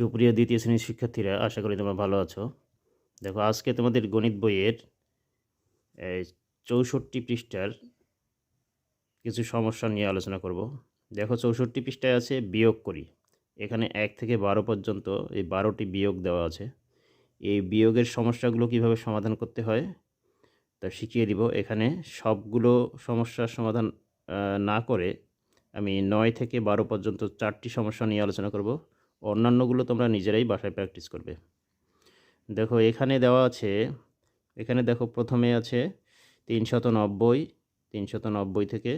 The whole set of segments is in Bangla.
সুপ্রিয় দ্বিতীয় শ্রেণির শিক্ষার্থীরা, আশা করি তোমরা ভালো আছো। দেখো, আজকে তোমাদের গণিত বইয়ের চৌষট্টি পৃষ্ঠার কিছু সমস্যা নিয়ে আলোচনা করব। দেখো, চৌষট্টি পৃষ্ঠায় আছে বিয়োগ করি। এখানে এক থেকে বারো পর্যন্ত এই বারোটি বিয়োগ দেওয়া আছে। এই বিয়োগের সমস্যাগুলো কীভাবে সমাধান করতে হয়, তা শিখিয়ে দিব। এখানে সবগুলো সমস্যার সমাধান না করে আমি নয় থেকে বারো পর্যন্ত চারটি সমস্যা নিয়ে আলোচনা করব। অন্যান্যগুলো তোমরা নিজেরাই বাসায় প্র্যাকটিস করবে। দেখো, এখানে দেওয়া আছে, এখানে দেখো প্রথমে আছে তিনশত নব্বই তিনশত নব্বই থেকে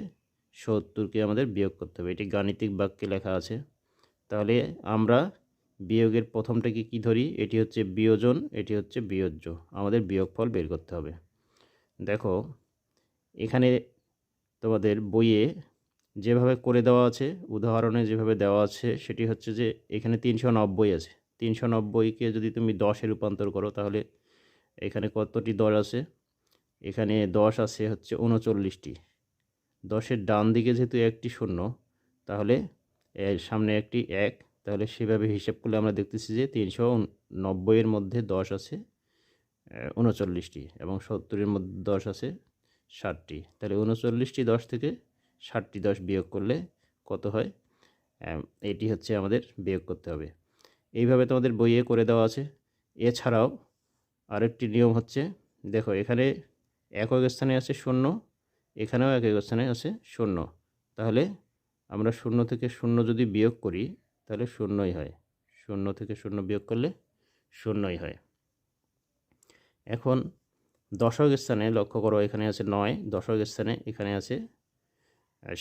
সত্তরকে আমাদের বিয়োগ করতে হবে। এটি গাণিতিক বাক্যে লেখা আছে। তাহলে আমরা বিয়োগের প্রথমটাকে কি ধরি? এটি হচ্ছে বিয়োজন, এটি হচ্ছে বিয়োজ্য। আমাদের বিয়োগফল বের করতে হবে। দেখো, এখানে তোমাদের বইয়ে যেভাবে করে দেওয়া আছে, উদাহরণে যেভাবে দেওয়া আছে, সেটি হচ্ছে যে এখানে তিনশো নব্বই আছে। তিনশো নব্বইকে যদি তুমি দশে রূপান্তর করো, তাহলে এখানে কতটি দশ আছে? এখানে দশ আছে হচ্ছে উনচল্লিশটি। দশের ডান দিকে যেহেতু একটি শূন্য, তাহলে এর সামনে একটি এক, তাহলে সেভাবে হিসাব করলে আমরা দেখতেছি যে তিনশো নব্বইয়ের মধ্যে দশ আছে উনচল্লিশটি এবং সত্তরের মধ্যে দশ আছে ষাটটি। তাহলে উনচল্লিশটি দশ থেকে ষাটটি দশ বিয়োগ করলে কত হয়? এটি হচ্ছে আমাদের বিয়োগ করতে হবে। এইভাবে তোমাদের বইয়ে করে দেওয়া আছে। এছাড়াও আরেকটি নিয়ম হচ্ছে, দেখো এখানে একক স্থানে আছে শূন্য, এখানেও একক স্থানে আছে শূন্য। তাহলে আমরা শূন্য থেকে শূন্য যদি বিয়োগ করি, তাহলে শূন্যই হয়। শূন্য থেকে শূন্য বিয়োগ করলে শূন্যই হয়। এখন দশক স্থানে লক্ষ্য করো এখানে আছে নয়, দশক স্থানে এখানে আছে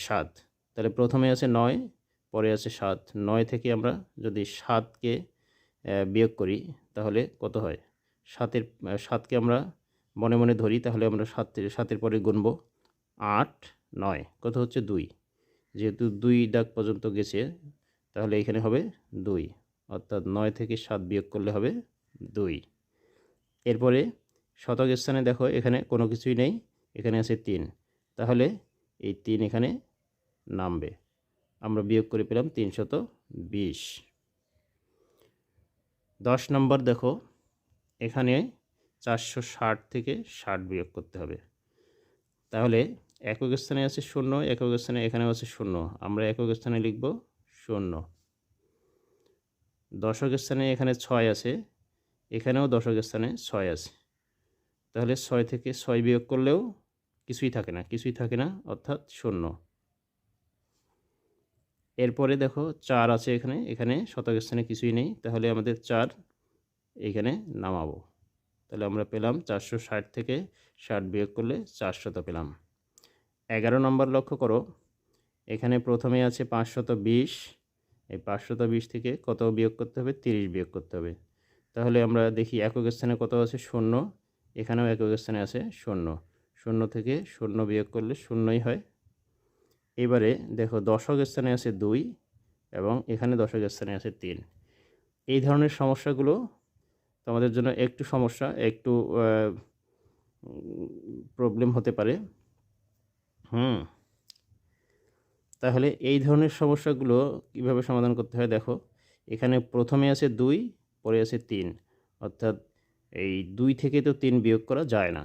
সাত। তাহলে প্রথমে আছে নয়, পরে আছে সাত। নয় থেকে আমরা যদি সাতকে বিয়োগ করি, তাহলে কত হয়? সাতের সাতকে আমরা মনে মনে ধরি, তাহলে আমরা সাতের সাতের পরে গুনব আট, নয়। কত হচ্ছে দুই? যেহেতু দুই ডাক পর্যন্ত গেছে, তাহলে এখানে হবে দুই। অর্থাৎ নয় থেকে সাত বিয়োগ করলে হবে দুই। এরপরে শতক স্থানে দেখো, এখানে কোনো কিছুই নেই, এখানে আছে তিন। তাহলে এই তিন এখানে নামবে। আমরা বিয়োগ করে পেলাম তিনশত বিশ। দশ নম্বর দেখো, এখানে চারশো ষাট থেকে ষাট বিয়োগ করতে হবে। তাহলে একক স্থানে আছে শূন্য, একক স্থানে এখানেও আছে শূন্য। আমরা একক স্থানে লিখব শূন্য। দশক স্থানে এখানে ছয় আছে, এখানেও দশক স্থানে ছয় আছে। তাহলে ছয় থেকে ছয় বিয়োগ করলেও কিছুই থাকে না, কিছুই থাকে না, অর্থাৎ শূন্য। এরপরে দেখো চার আছে এখানে এখানে শতক স্থানে কিছুই নেই, তাহলে আমাদের চার এখানে নামাবো। তাহলে আমরা পেলাম চারশো ষাট থেকে ষাট বিয়োগ করলে চারশত পেলাম। এগারো নম্বর লক্ষ্য করো, এখানে প্রথমে আছে পাঁচশত বিশ, এই পাঁচশত বিশ থেকে কত বিয়োগ করতে হবে? তিরিশ বিয়োগ করতে হবে। তাহলে আমরা দেখি একক স্থানে কত আছে? শূন্য। এখানেও একক স্থানে আছে শূন্য। শূন্য থেকে শূন্য বিয়োগ করলে শূন্যই হয়। এবারে দেখো দশক স্থানে আছে দুই এবং এখানে দশক স্থানে আছে তিন। এই ধরনের সমস্যাগুলো তোমাদের জন্য একটু সমস্যা, একটু প্রবলেম হতে পারে। হুম। তাহলে এই ধরনের সমস্যাগুলো কীভাবে সমাধান করতে হয় দেখো, এখানে প্রথমে আছে দুই, পরে আছে তিন। অর্থাৎ এই দুই থেকে তো তিন বিয়োগ করা যায় না।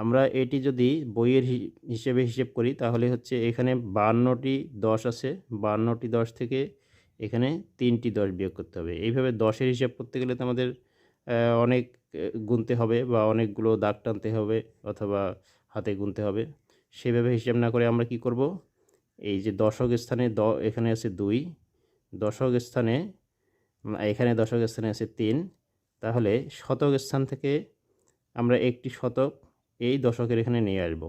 আমরা এটি যদি বইয়ের হিসেবে হিসেব করি, তাহলে হচ্ছে এখানে বান্নটি দশ আছে। বান্নটি দশ থেকে এখানে তিনটি দশ বিয়োগ করতে হবে। এইভাবে দশের হিসাব করতে গেলে তো আমাদের অনেক গুনতে হবে বা অনেকগুলো দাগ টানতে হবে অথবা হাতে গুনতে হবে। সেভাবে হিসাব না করে আমরা কি করব? এই যে দশক স্থানে দ, এখানে আছে দুই। দশক স্থানে এখানে দশক স্থানে আছে তিন। তাহলে শতক স্থান থেকে আমরা একটি শতক এই দশকের এখানে নিয়ে আসব।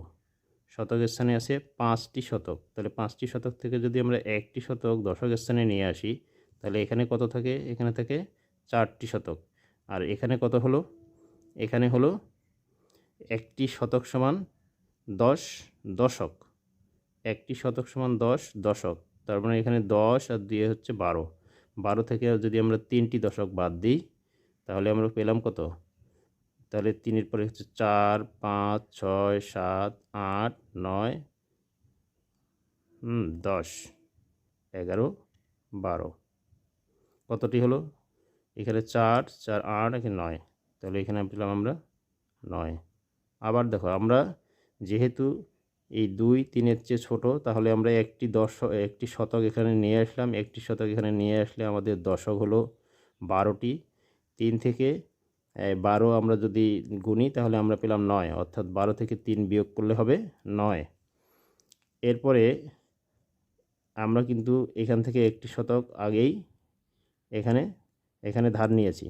শতক স্থানে আছে পাঁচটি শতক। তাহলে পাঁচটি শতক থেকে যদি আমরা একটি শতক দশক স্থানে নিয়ে আসি, তাহলে এখানে কত থাকে? এখানে থাকে চারটি শতক। আর এখানে কত হলো? এখানে হলো একটি শতক সমান দশ দশক। একটি শতক সমান দশ দশক। তার মানে এখানে দশ আর দুই হচ্ছে বারো। বারো থেকে যদি আমরা তিনটি দশক বাদ দিই, তাহলে আমরা পেলাম কত? তাহলে তিনের পরে হচ্ছে চার, পাঁচ, ছয়, সাত, আট, নয় দশ, এগারো, বারো। কতটি হলো? এখানে চার চার, আট এখানে নয়? তাহলে এখানে পেলাম আমরা নয়। আবার দেখো, আমরা যেহেতু এই দুই তিনের চেয়ে ছোট, তাহলে আমরা একটি দশ, একটি শতক এখানে নিয়ে আসলাম, একটি শতক এখানে নিয়ে আসলে আমাদের দশক হলো বারোটি। তিন থেকে বারো আমরা যদি গুনি, তাহলে আমরা পেলাম নয়। অর্থাৎ বারো থেকে তিন বিয়োগ করলে হবে নয়। এরপরে আমরা কিন্তু এখান থেকে একটি শতক আগেই এখানে এখানে ধার নিয়েছি।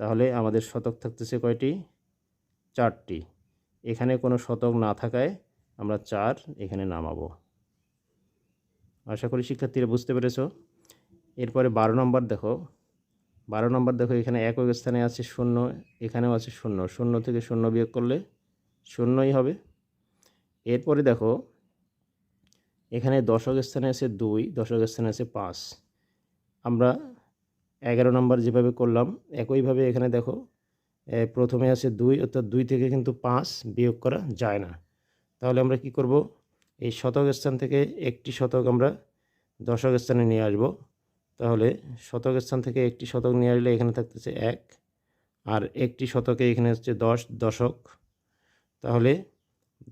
তাহলে আমাদের শতক থাকতেছে কয়টি? চারটি। এখানে কোনো শতক না থাকায় আমরা চার এখানে নামাবো। আশা করি শিক্ষার্থীরা বুঝতে পেরেছ। এরপরে বারো নম্বর দেখো। বারো নম্বর দেখো, এখানে একক স্থানে আছে শূন্য, এখানেও আছে শূন্য। শূন্য থেকে শূন্য বিয়োগ করলে শূন্যই হবে। এরপরে দেখো, এখানে দশক স্থানে আছে দুই, দশক স্থানে আছে পাঁচ। আমরা এগারো নম্বর যেভাবে করলাম, একইভাবে এখানে দেখো প্রথমে আছে দুই, অর্থাৎ দুই থেকে কিন্তু পাঁচ বিয়োগ করা যায় না। তাহলে আমরা কি করব? এই শতক স্থান থেকে একটি শতক আমরা দশক স্থানে নিয়ে আসব। তাহলে শতক স্থান থেকে একটি শতক নিয়ে আসলে এখানে থাকতেছে এক, আর একটি শতকে এখানে হচ্ছে দশ দশক। তাহলে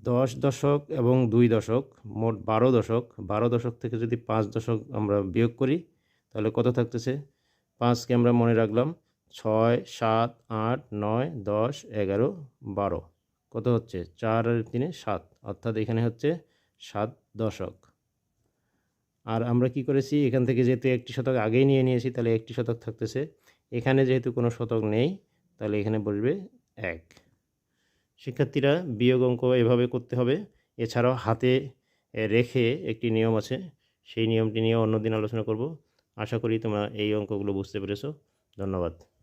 দশ দশক এবং দুই দশক, মোট বারো দশক। বারো দশক থেকে যদি পাঁচ দশক আমরা বিয়োগ করি, তাহলে কত থাকতেছে? পাঁচকে আমরা মনে রাখলাম ছয়, সাত, আট, নয়, দশ, এগারো, বারো। কত হচ্ছে? চার তিনে সাত। অর্থাৎ এখানে হচ্ছে সাত দশক। আর আমরা কি করেছি? এখান থেকে যেহেতু একটি শতক আগেই নিয়ে নিয়েছি, তাহলে একটি শতক থাকতেছে। এখানে যেহেতু কোনো শতক নেই, তাহলে এখানে বসবে এক। শিক্ষার্থীরা বিয়োগ অঙ্ক এভাবে করতে হবে। এছাড়াও হাতে রেখে একটি নিয়ম আছে। সেই নিয়মটি নিয়ে অন্যদিন আলোচনা করব। আশা করি তোমরা এই অঙ্কগুলো বুঝতে পেরেছ। ধন্যবাদ।